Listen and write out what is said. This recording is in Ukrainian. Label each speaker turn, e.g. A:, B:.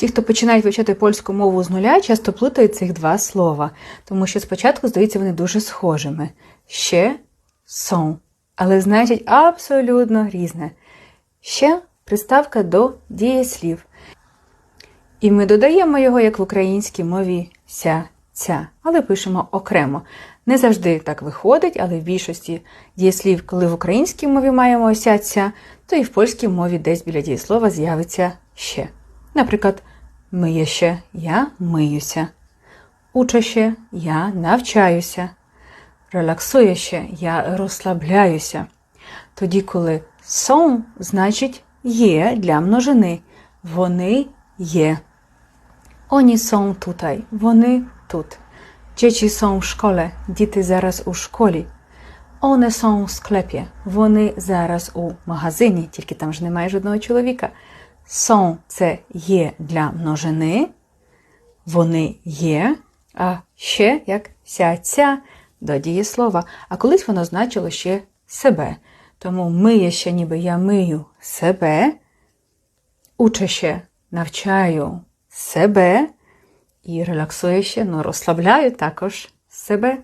A: Ті, хто починають вивчати польську мову з нуля, часто плутають цих два слова, тому що спочатку здаються вони дуже схожими. Ще сон, але значить абсолютно різне. Ще приставка до дієслів. І ми додаємо його, як в українській мові ся, ця, але пишемо окремо. Не завжди так виходить, але в більшості дієслів, коли в українській мові маємо ся, ця, то і в польській мові десь біля дієслова з'явиться ще. Наприклад, миє ще я миюся. Уча ще я навчаюся. Релаксує ще я розслабляюся. Тоді, коли сон, значить є для множини. Вони є. Oni są tutaj, вони тут. Dzieci są w szkole, діти зараз у школі. One są в скlepі, вони зараз у магазині, тільки там ж немає жодного чоловіка. Są – це є для множини, вони є, а ще як ся-ця до дієслова. А колись воно значило ще себе. Тому миє ще ніби я мию себе, уче ще навчаю себе і релаксує ще, ну розслабляю також себе.